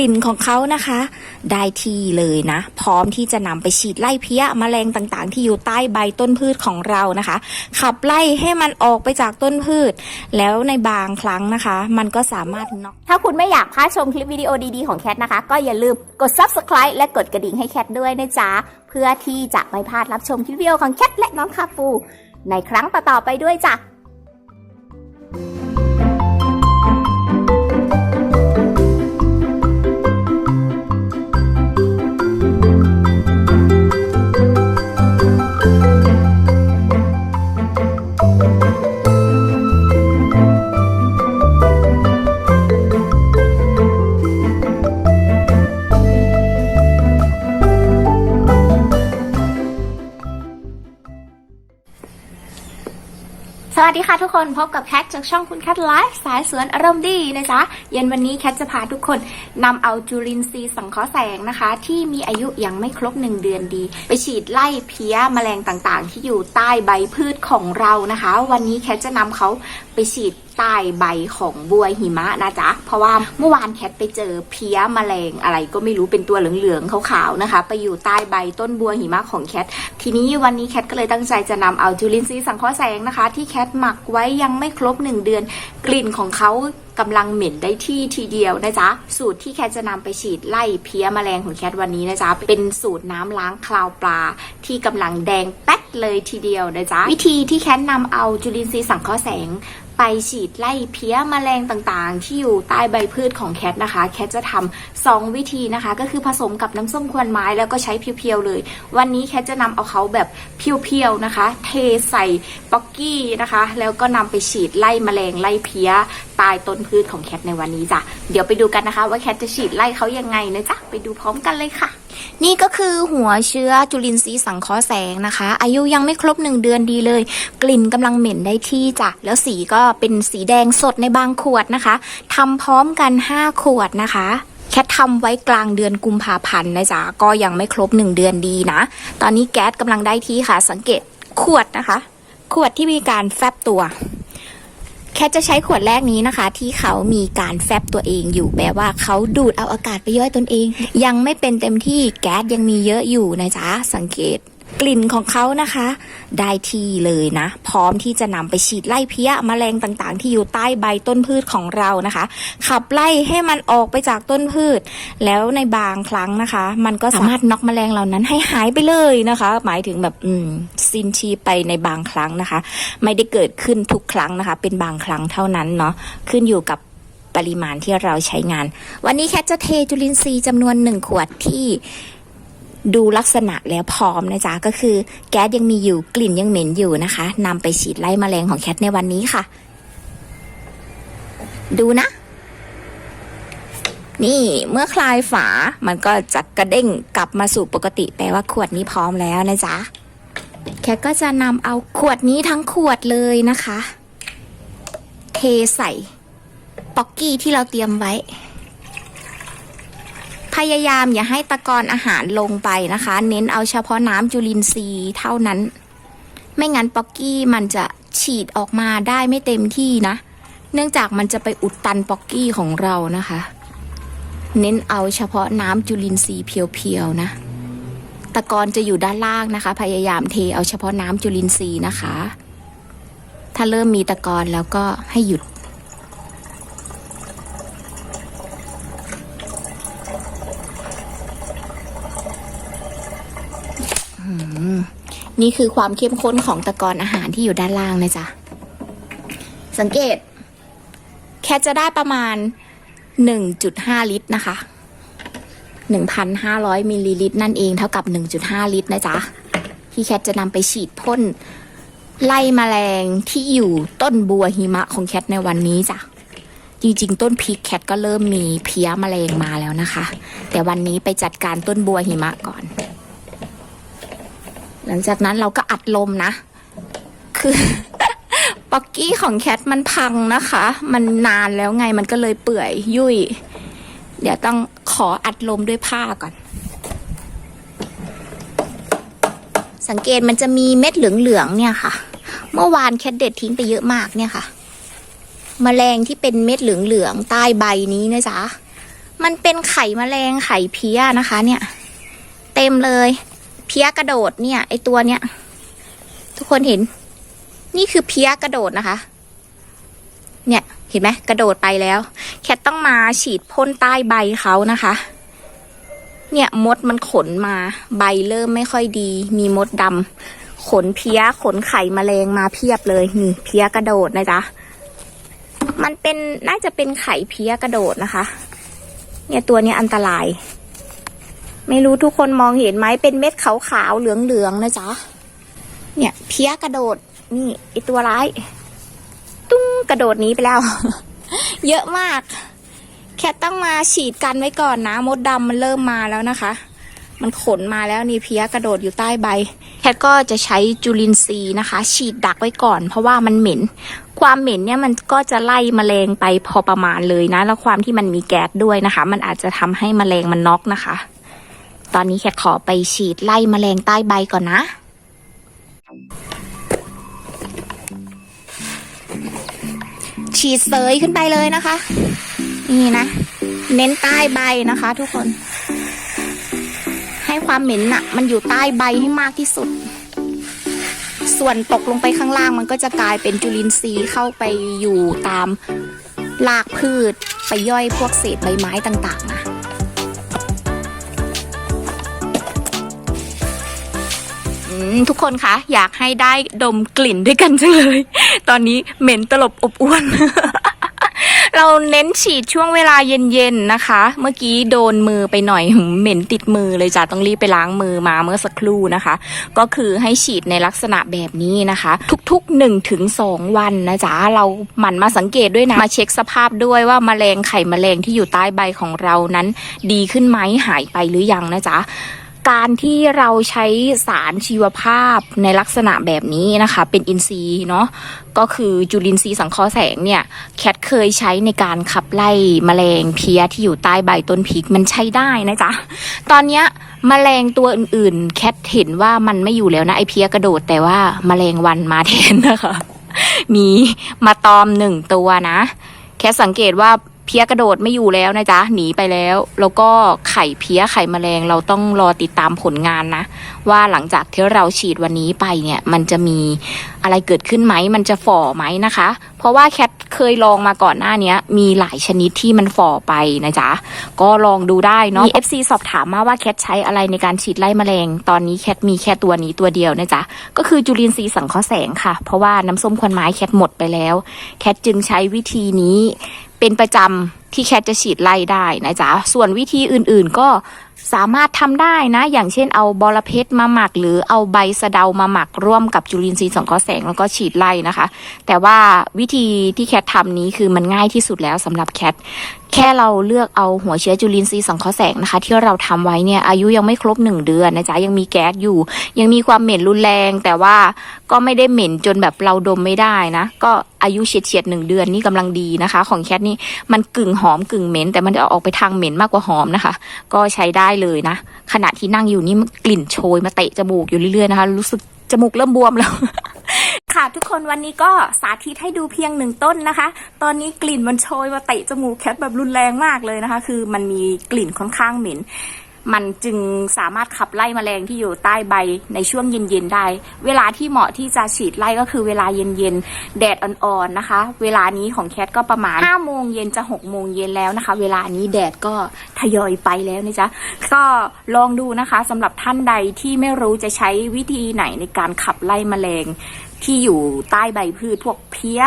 ลิ่นของเขานะคะ ได้ที่เลยนะ พร้อมที่จะนำไปฉีดไล่เพี้ยแมลงต่างๆ ที่อยู่ใต้ใบต้นพืชของเรานะคะ ขับไล่ให้มันออกไปจากต้นพืช แล้วในบางครั้งนะคะ มันก็สามารถน็อกถ้าคุณไม่อยากพลาดชมคลิปวิดีโอดีๆของแคทนะคะ ก็อย่าลืมกด subscribe และกดกระดิ่งให้แคทด้วยนะจ๊ะเพื่อที่จะไม่พลาดรับชมคลิปวิดีโอของแคทและน้องคาปู ในครั้งต่อๆไปด้วยจ้ะ ค่ะทุกคนพบกับแคทจากช่องคุณแคทไลฟ์สายสวนอารมณ์ดีนะจ๊ะเย็นวันนี้แคทจะพาทุกคนนำเอาจุลินทรีย์สังเคราะห์แสงนะคะ ที่มีอายุยังไม่ครบหนึ่งเดือนดี ไปฉีดไล่เพี้ยแมลงต่างๆ ที่อยู่ใต้ใบพืชของเรานะคะ วันนี้แคทจะนำเขาไปฉีด ใต้ใบของบัวหิมะนะจ๊ะ เพราะว่าเมื่อวานแคทไปเจอเพี้ยมแมลงอะไรก็ไม่รู้เป็นตัวเหลืองๆขาวๆนะคะ ไปอยู่ใต้ใบต้นบัวหิมะของแคท ทีนี้วันนี้แคทก็เลยตั้งใจจะนำเอาจุลินทรีย์สังเคราะห์แสงนะคะ ที่แคทหมักไว้ยังไม่ครบ 1 เดือน กลิ่นของเขา กำลังเหม็นได้ที่ทีเดียวนะจ๊ะ สูตรที่แคทจะนำไปฉีดไล่เพี้ยแมลงของแคทวันนี้นะจ๊ะ เป็นสูตรน้ำล้างคลาวปลา ที่กำลังแดงแป๊ดเลยทีเดียวนะจ๊ะ วิธีที่แคทนำเอาจุลินทรีย์สังเคราะห์แสงไปฉีดไล่เพี้ยแมลงต่างๆ ที่อยู่ใต้ใบพืชของแคทนะคะ แคทจะทำสองวิธีนะคะ ก็คือผสมกับน้ำส้มควนไม้แล้วก็ใช้เพียวๆเลย วันนี้แคทจะนำเอาเขาแบบเพียวๆนะคะ เทใส่ป๊อกกี้นะคะ แล้วก็นำไปฉีดไล่แมลงไล่เพี้ยตายต้นพืชของแคทในวันนี้จ้ะ เดี๋ยวไปดูกันนะคะ ว่าแคทจะฉีดไล่เขายังไงนะจ๊ะ ไปดูพร้อมกันเลยค่ะ นี่ก็คือหัวเชื้อจุลินทรีย์สังเคราะห์แสงนะคะ อายุยังไม่ครบหนึ่งเดือนดีเลย กลิ่นกำลังเหม็นได้ที่จ้ะ แล้วสีก็เป็นสีแดงสดในบางขวดนะคะทำพร้อมกัน 5 ขวดนะคะแค่ทำไว้กลางเดือนกุมภาพันธ์นะจ๊ะ ก็ยังไม่ครบ1เดือนดีนะ ตอนนี้แก๊สกำลังได้ที่ค่ะ สังเกตขวดนะคะ ขวดที่มีการแฟบตัว แค่จะใช้ขวดแรกนี้นะคะ ที่เขามีการแฟบตัวเองอยู่แปลว่าเขาดูดเอาอากาศไปย่อยตนเอง ยังไม่เป็นเต็มที่แก๊สยังมีเยอะอยู่นะจ๊ะสังเกต กลิ่นของเขานะคะ ได้ที่เลยนะ พร้อมที่จะนำไปฉีดไล่เพี้ยแมลงต่างๆ ที่อยู่ใต้ใบต้นพืชของเรานะคะ ขับไล่ให้มันออกไปจากต้นพืช แล้วในบางครั้งนะคะ มันก็สามารถน็อกแมลงเหล่านั้นให้หายไปเลยนะคะ หมายถึงแบบอืมสิ้นชีพไปในบางครั้งนะคะ ไม่ได้เกิดขึ้นทุกครั้งนะคะ เป็นบางครั้งเท่านั้นเนาะขึ้นอยู่กับปริมาณที่เราใช้งาน วันนี้แคทจะเทจุลินทรีย์จำนวนหนึ่งขวดที่ ดูลักษณะแล้วพร้อมนะจ๊ะก็คือแก๊สยังมีอยู่กลิ่นยังเหม็นอยู่นะคะนำไปฉีดไล่แมลงของแคทในวันนี้ค่ะ ดูนะ นี่เมื่อคลายฝามันก็จะกระเด้งกลับมาสู่ปกติแปลว่าขวดนี้พร้อมแล้วนะจ๊ะแคทก็จะนำเอาขวดนี้ทั้งขวดเลยนะคะ เทใส่ป๊อกกี้ที่เราเตรียมไว้ พยายามอย่าให้ตะกอนอาหารลงไปนะคะ เน้นเอาเฉพาะน้ำจุลินทรีย์เท่านั้น ไม่งั้นป๊อกกี้มันจะฉีดออกมาได้ไม่เต็มที่นะ เนื่องจากมันจะไปอุดตันป๊อกกี้ของเรานะคะ เน้นเอาเฉพาะน้ำจุลินทรีย์เพียวๆนะ ตะกอนจะอยู่ด้านล่างนะคะ พยายามเทเอาเฉพาะน้ำจุลินทรีย์นะคะ ถ้าเริ่มมีตะกอนแล้วก็ให้หยุด นี่คือความเข้มข้นของตะกอนอาหารที่อยู่ด้านล่างนะจ๊ะ สังเกต แค่จะได้ประมาณ 1.5 ลิตรนะคะ 1,500มิลลิลิตรนั่นเองเท่ากับ 1.5 ลิตรนะจ๊ะ ที่แคทจะนำไปฉีดพ่นไล่แมลงที่อยู่ต้นบัวหิมะของแคทในวันนี้จ้ะ จริงๆ ต้นพริกแคทก็เริ่มมีเพี้ยแมลงมาแล้วนะคะ แต่วันนี้ไปจัดการต้นบัวหิมะก่อน หลังจากนั้นเราก็อัดลมนะ คือป๊อกกี้ของแคทมันพังนะคะ มันนานแล้วไงมันก็เลยเปื่อยยุ่ย เดี๋ยวต้องขออัดลมด้วยผ้าก่อน สังเกตมันจะมีเม็ดเหลืองๆเนี่ยค่ะ เมื่อวานแคทเด็ดทิ้งไปเยอะมากเนี่ยค่ะแมลงที่เป็นเม็ดเหลืองๆใต้ใบนี้นะจ๊ะ มันเป็นไข่แมลงไข่เพี้ยนะคะ เนี่ย เต็มเลย เพี้ยกระโดดเนี่ย ไอตัวเนี้ย ทุกคนเห็น นี่คือเพี้ยกระโดดนะคะ เนี่ย เห็นไหมกระโดดไปแล้ว แคทต้องมาฉีดพ่นใต้ใบเขานะคะ เนี่ยมดมันขนมา ใบเริ่มไม่ค่อยดี มีมดดำขนเพี้ยขนไข่แมลงมาเพียบเลยนี่เพี้ยกระโดดนะจ๊ะมันเป็นน่าจะเป็นไข่เพี้ยกระโดดนะคะ เนี่ยตัวนี้อันตราย ไม่รู้ทุกคนมองเห็นไหมเป็นเม็ดขาวๆเหลืองๆนะจ๊ะ เนี่ย เพี้ยกระโดด นี่ไอตัวร้าย ตุ้งกระโดดนี้ไปแล้ว เยอะมาก แคทต้องมาฉีดกันไว้ก่อนนะ มดดำมันเริ่มมาแล้วนะคะ มันขนมาแล้วนี่เพี้ยกระโดดอยู่ใต้ใบ แคทก็จะใช้จุลินทรีย์นะคะ ฉีดดักไว้ก่อน เพราะว่ามันเหม็น ความเหม็นเนี่ยมันก็จะไล่แมลงไปพอประมาณเลยนะ แล้วความที่มันมีแก๊สด้วยนะคะ มันอาจจะทำให้แมลงมันน็อกนะคะ ตอนนี้แคทขอไปฉีดไล่แมลงใต้ใบก่อนนะ ฉีดเสยขึ้นไปเลยนะคะ นี่นะ เน้นใต้ใบนะคะทุกคน ให้ความเหม็นน่ะมันอยู่ใต้ใบให้มากที่สุด ส่วนตกลงไปข้างล่างมันก็จะกลายเป็นจุลินทรีย์เข้าไปอยู่ตามรากพืช ไปย่อยพวกเศษใบไม้ต่างๆนะ ทุกคนคะอยากให้ได้ดมกลิ่นด้วยกันจังเลย ตอนนี้เหม็นตลบอบอวน เราเน้นฉีดช่วงเวลาเย็นๆนะคะ เมื่อกี้โดนมือไปหน่อยเหม็นติดมือเลยจ้ะต้องรีบไปล้างมือมาเมื่อสักครู่นะคะ ก็คือให้ฉีดในลักษณะแบบนี้นะคะ ทุกๆ1นถึงสวันนะจ๊ะเราหมั่นมาสังเกตด้วยนะมาเช็คสภาพด้วยว่าแมลงไข่แมลงที่อยู่ใต้ใบของเรานั้น ดีขึ้นไหมหายไปหรือยังนะจ๊ะ การที่เราใช้สารชีวภาพในลักษณะแบบนี้นะคะ เป็นอินทรีย์เนาะก็คือจุลินทรีย์สังเคราะห์แสงเนี่ยแคทเคยใช้ในการขับไล่แมลงเพี้ยที่อยู่ใต้ใบต้นพริกมันใช้ได้นะจ๊ะตอนเนี้ยแมลงตัวอื่นๆ แคทเห็นว่ามันไม่อยู่แล้วนะไอเพี้ยกระโดด แต่ว่าแมลงวันมาแทนนะคะ มีมาตอมหนึ่งตัวนะ แค่สังเกตว่า เพี้ยกระโดดไม่อยู่แล้วนะจ๊ะหนีไปแล้ว แล้วก็ไข่เพี้ยไข่แมลงเราต้องรอติดตามผลงานนะ ว่าหลังจากที่เราฉีดวันนี้ไปเนี่ย มันจะมีอะไรเกิดขึ้นไหมมันจะฝ่อไหมนะคะ เพราะว่าแคทเคยลองมาก่อนหน้านี้มีหลายชนิดที่มันฝ่อไปนะจ๊ะก็ลองดูได้เนาะมี FC สอบถามมาว่าแคทใช้อะไรในการฉีดไล่แมลง ตอนนี้แคทมีแค่ตัวนี้ตัวเดียวนะจ๊ะก็คือจุลินทรีย์สังเคราะห์แสงค่ะ เพราะว่าน้ำส้มควันไม้แคทหมดไปแล้ว แคทจึงใช้วิธีนี้เป็นประจำที่แคทจะฉีดไล่ได้นะจ๊ะส่วนวิธีอื่นๆก็ สามารถทำได้นะ อย่างเช่นเอาบอระเพ็ดมาหมัก หรือเอาใบสะเดามาหมักร่วมกับจุลินทรีย์สังเคราะห์แสงแล้วก็ฉีดไล่นะคะ แต่ว่าวิธีที่แคททำนี้คือมันง่ายที่สุดแล้วสำหรับแคทแค่เราเลือกเอาหัวเชื้อจุลินทรีย์สังเคราะห์แสงนะคะ ที่เราทำไว้เนี่ยอายุยังไม่ครบหนึ่งเดือนนะจ๊ะยังมีแก๊สอยู่ ยังมีความเหม็นรุนแรง แต่ว่าก็ไม่ได้เหม็นจนแบบเราดมไม่ได้นะ ก็อายุเฉียดเฉียดหนึ่งเดือนนี่กำลังดีนะคะ ของแคทนี่มันกึ่งหอมกึ่งเหม็น แต่มันจะออกไปทางเหม็นมากกว่าหอมนะคะ ก็ใช้ได้เลยนะ ขณะที่นั่งอยู่นี่กลิ่นโชยมาเตะจมูกอยู่เรื่อยๆนะคะ รู้สึกจมูกเริ่มบวมแล้ว ค่ะ ทุกคนวันนี้ก็สาธิตให้ดูเพียงหนึ่งต้นนะคะ ตอนนี้กลิ่นมันโชยมาเตะจมูกแคทแบบรุนแรงมากเลยนะคะ คือมันมีกลิ่นค่อนข้างเหม็น มันจึงสามารถขับไล่แมลงที่อยู่ใต้ใบในช่วงเย็นๆได้ เวลาที่เหมาะที่จะฉีดไล่ก็คือเวลาเย็นๆ แดดอ่อนๆนะคะ เวลานี้ของแคทก็ประมาณ5โมงเย็นจะ6โมงเย็นแล้วนะคะ เวลานี้แดดก็ทยอยไปแล้วนะจ๊ะ ก็ลองดูนะคะสำหรับท่านใดที่ไม่รู้จะใช้วิธีไหนในการขับไล่แมลงที่อยู่ใต้ใบพืชพวกเพี้ย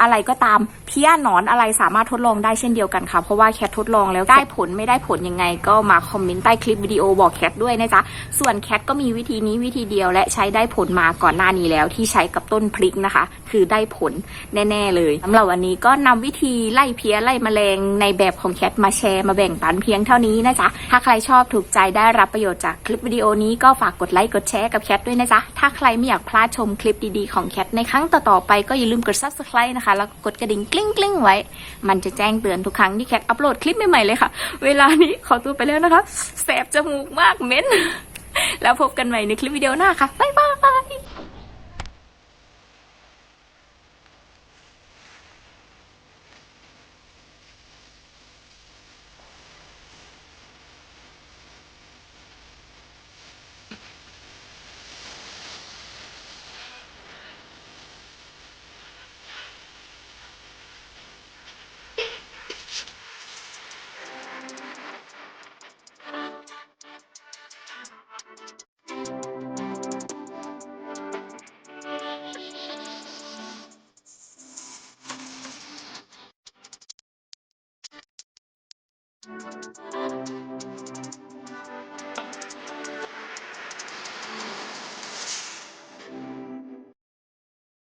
อะไรก็ตามเพี้ยหนอนอะไรสามารถทดลองได้เช่นเดียวกันค่ะ เพราะว่าแคททดลองแล้วได้ผลไม่ได้ผลยังไง ก็มาคอมเมนต์ใต้คลิปวิดีโอบอกแคทด้วยนะจ๊ะส่วนแคทก็มีวิธีนี้วิธีเดียวและใช้ได้ผลมาก่อนหน้านี้แล้วที่ใช้กับต้นพริกนะคะ คือได้ผลแน่ ๆ เลยสำหรับวันนี้ก็นำวิธีไล่เพี้ยไล่แมลงในแบบของแคทมาแชร์มาแบ่งปันเพียงเท่านี้นะจ๊ะถ้าใครชอบถูกใจได้รับประโยชน์จากคลิปวิดีโอนี้ก็ฝากกดไลค์กดแชร์กับแคทด้วยนะจ๊ะถ้าใครไม่อยากพลาดชมคลิปดีๆของแคทในครั้งต่อๆไปก็อย่าลืมกด subscribe นะคะแล้วก็กดกระดิ่งกลิ้งกลิ้งๆไว้ มันจะแจ้งเตือนทุกครั้งที่แคทอัปโหลดคลิปใหม่ๆเลยค่ะ เวลานี้ขอตัวไปแล้วนะคะแสบจมูกมากเม้น แล้วพบกันใหม่ในคลิปวิดีโอหน้าค่ะบ๊ายบาย